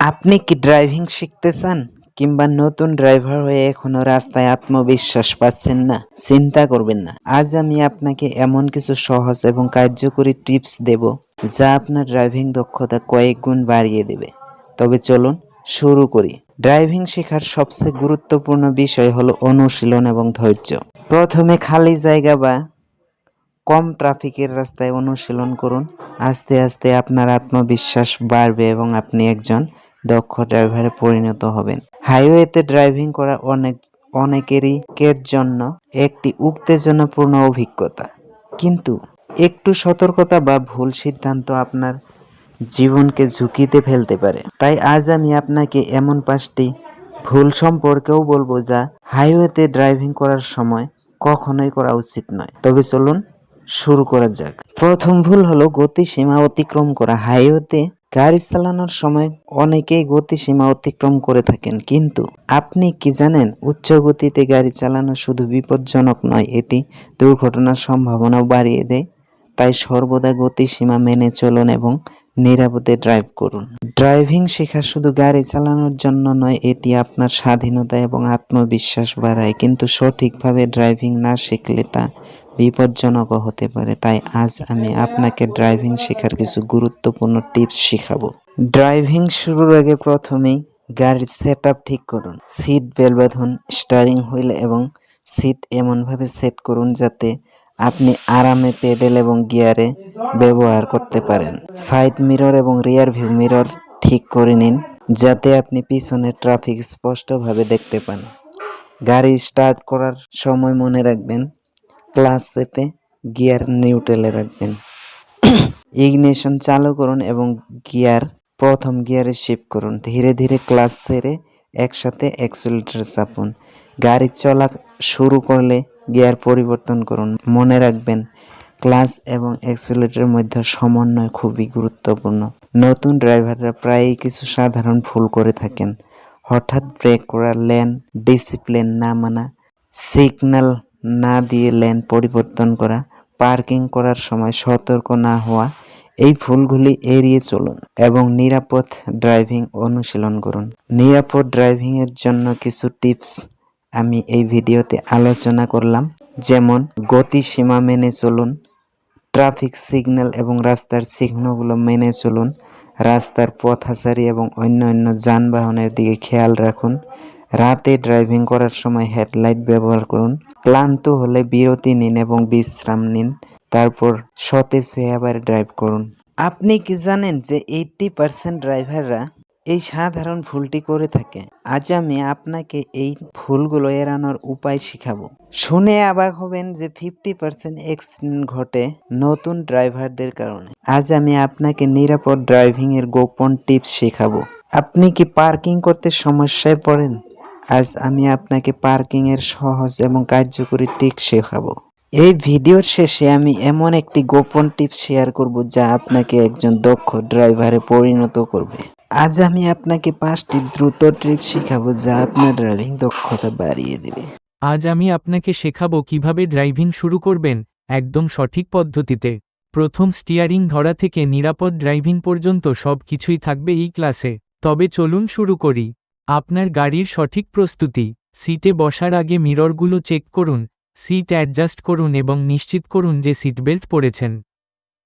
আপনি কি ড্রাইভিং শিখতে চান কিংবা নতুন ড্রাইভার হয়ে এখনও রাস্তায় আত্মবিশ্বাস পাচ্ছেন না? চিন্তা করবেন না। আজ আমি আপনাকে এমন কিছু সহজ এবং কার্যকরী টিপস দেব যা আপনার ড্রাইভিং দক্ষতা কয়েক গুণ বাড়িয়ে দেবে। তবে চলুন শুরু করি। ড্রাইভিং শেখার সবচেয়ে গুরুত্বপূর্ণ বিষয় হলো অনুশীলন এবং ধৈর্য। প্রথমে খালি জায়গা বা কম ট্রাফিকের রাস্তায় অনুশীলন করুন। আস্তে আস্তে আপনার আত্মবিশ্বাস বাড়বে এবং আপনি একজন দক্ষ ড্রাইভারে পরিণত হবেন। হাইওয়েতে ড্রাইভিং করা অনেক, অনেকেরই কের জন্য একটি উত্তেজনাপূর্ণ অভিজ্ঞতা। কিন্তু একটু সতর্কতা বা ভুল সিদ্ধান্ত আপনার জীবনকে ঝুঁকিতে ফেলতে পারে। তাই আজ আমি আপনাকে এমন পাঁচটি ভুল সম্পর্কেও বলব যা হাইওয়েতে ড্রাইভিং করার সময় কখনোই করা উচিত নয়। তবে চলুন শুরু করা যাক। প্রথম ভুল হলো গতিসীমা অতিক্রম করা। হাইওয়েতে গাড়ি চালানোর সময় অনেকেই গতিসীমা অতিক্রম করে থাকেন, কিন্তু আপনি কি জানেন উচ্চ গতিতে গাড়ি চালানো শুধু বিপজ্জনক নয়, এটি দুর্ঘটনার সম্ভাবনাও বাড়িয়ে দেয়? তাই সর্বদা গতিসীমা মেনে চলুন এবং নিরাপদে ড্রাইভ করুন। ড্রাইভিং শেখা শুধু গাড়ি চালানোর জন্য নয়, এটি আপনার স্বাধীনতা এবং আত্মবিশ্বাস বাড়ায়, কিন্তু সঠিকভাবে ড্রাইভিং না শিখলে তা বিপজ্জনকও হতে পারে। তাই আজ আমি আপনাকে ড্রাইভিং শেখার কিছু গুরুত্বপূর্ণ টিপস শেখাবো। ড্রাইভিং শুরুর আগে প্রথমেই গাড়ির সেট ঠিক করুন। সিট বেল্ট বাঁধুন স্টারিং হুইল এবং সিট এমনভাবে সেট করুন যাতে আপনি আরামে পেডেল এবং গিয়ারে ব্যবহার করতে পারেন। সাইড মিরর এবং রিয়ার ভিউ মিরর ঠিক করে নিন যাতে আপনি পিছনের ট্রাফিক স্পষ্টভাবে দেখতে পান। গাড়ি স্টার্ট করার সময় মনে রাখবেন ক্লাস চেপে গিয়ার নিউট্রালে রাখবেন। ইগনিশন চালু করুন এবং গিয়ার, প্রথম গিয়ারে শিফট করুন। ধীরে ধীরে ক্লাস ছেড়ে একসাথে অ্যাক্সিলেটর চাপুন। গাড়ি চলা শুরু করলে গিয়ার পরিবর্তন করুন। মনে রাখবেন, ক্লাস এবং অ্যাক্সিলেটরের মধ্যে সমন্বয় খুবই গুরুত্বপূর্ণ। নতুন ড্রাইভাররা প্রায়ই কিছু সাধারণ ভুল করে থাকেন। হঠাৎ ব্রেক করা লেন, ডিসিপ্লিন না মানা, সিগন্যাল না দিয়ে লেন পরিবর্তন করা, পার্কিং করার সময় সতর্ক না হওয়া, এই ভুলগুলি এড়িয়ে চলুন এবং নিরাপদ ড্রাইভিং অনুশীলন করুন। নিরাপদ ড্রাইভিং এর জন্য কিছু টিপস আমি এই ভিডিওতে আলোচনা করলাম। যেমন, গতি সীমা মেনে চলুন, ট্রাফিক সিগন্যাল এবং রাস্তার চিহ্নগুলো মেনে চলুন, রাস্তার পথ পথাচারী এবং অন্য অন্য যানবাহনের দিকে খেয়াল রাখুন রাতে ড্রাইভিং করার সময় হেডলাইট ব্যবহার করুন। ক্লান্ত হলে বিরতি নিন এবং বিশ্রাম নিন। তারপর সতেজ হয়ে আবার ড্রাইভ করুন। আপনি কি জানেন যে এইটটি পার্সেন্ট ড্রাইভাররা এই সাধারণ ভুলটি করে থাকে? আজ আমি আপনাকে এই ভুলগুলো এড়ানোর উপায় শিখাবো। শুনে অবাক হবেন যে ফিফটি পার্সেন্ট অ্যাক্সিডেন্ট ঘটে নতুন ড্রাইভারদের কারণে। আজ আমি আপনাকে নিরাপদ ড্রাইভিংয়ের গোপন টিপস শেখাবো। আপনি কি পার্কিং করতে সমস্যায় পড়েন? আজ আমি আপনাকে পার্কিং এর সহজ এবং কার্যকরী টিপ শেখাবো। এই ভিডিওর শেষে আমি এমন একটি গোপন টিপ শেয়ার করব যা আপনাকে একজন দক্ষ ড্রাইভারে পরিণত করবে। আজ আমি আপনাকে পাঁচটি দ্রুত ট্রিপ শেখাবো যা আপনার ড্রাইভিং দক্ষতা বাড়িয়ে দেবে। আজ আমি আপনাকে শেখাবো কীভাবে ড্রাইভিং শুরু করবেন একদম সঠিক পদ্ধতিতে। প্রথম স্টিয়ারিং ধরা থেকে নিরাপদ ড্রাইভিং পর্যন্ত সব কিছুই থাকবে এই ক্লাসে তবে চলুন শুরু করি। আপনার গাড়ির সঠিক প্রস্তুতি, সিটে বসার আগে মিররগুলো চেক করুন, সিট অ্যাডজাস্ট করুন এবং নিশ্চিত করুন যে সিটবেল্ট পরেছেন।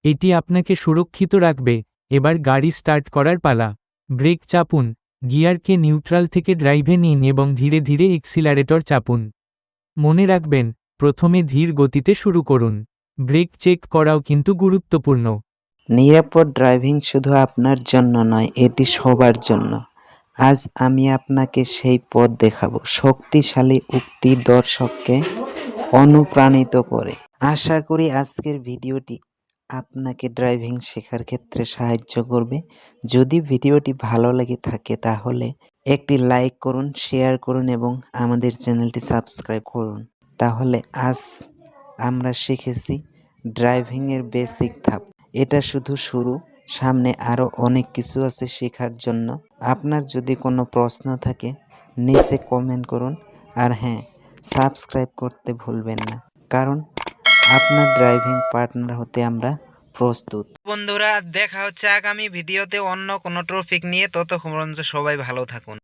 এটি আপনাকে সুরক্ষিত রাখবে, এবার গাড়ি স্টার্ট করার পালা। ব্রেক চাপুন, গিয়ারকে নিউট্রাল থেকে ড্রাইভে নিন এবং ধীরে ধীরে এক্সিলারেটর চাপুন। মনে রাখবেন, প্রথমে ধীর গতিতে শুরু করুন। ব্রেক চেক করাও কিন্তু গুরুত্বপূর্ণ। নিরাপদ ড্রাইভিং শুধু আপনার জন্য নয়, এটি সবার জন্য। আজ আমি আপনাকে সেই পথ দেখাবো। শক্তিশালী উক্তি দর্শককে অনুপ্রাণিত করে। আশা করি আজকের ভিডিওটি আপনাকে ড্রাইভিং শেখার ক্ষেত্রে সাহায্য করবে। যদি ভিডিওটি ভালো লেগে থাকে তাহলে একটি লাইক করুন, শেয়ার করুন এবং আমাদের চ্যানেলটি সাবস্ক্রাইব করুন। তাহলে আজ আমরা শিখেছি ড্রাইভিংয়ের বেসিক ধাপ। এটা শুধু শুরু সামনে আরও অনেক কিছু আছে শেখার জন্য। আপনার যদি কোনো প্রশ্ন থাকে, নিচে কমেন্ট করুন। আর হ্যাঁ সাবস্ক্রাইব করতে ভুলবেন না। কারণ আপনার ড্রাইভিং পার্টনার হতে আমরা প্রস্তুত। বন্ধুরা, দেখা হচ্ছে আগামী ভিডিওতে অন্য কোনো টপিক নিয়ে। ততক্ষণ সবাই ভালো থাকুন।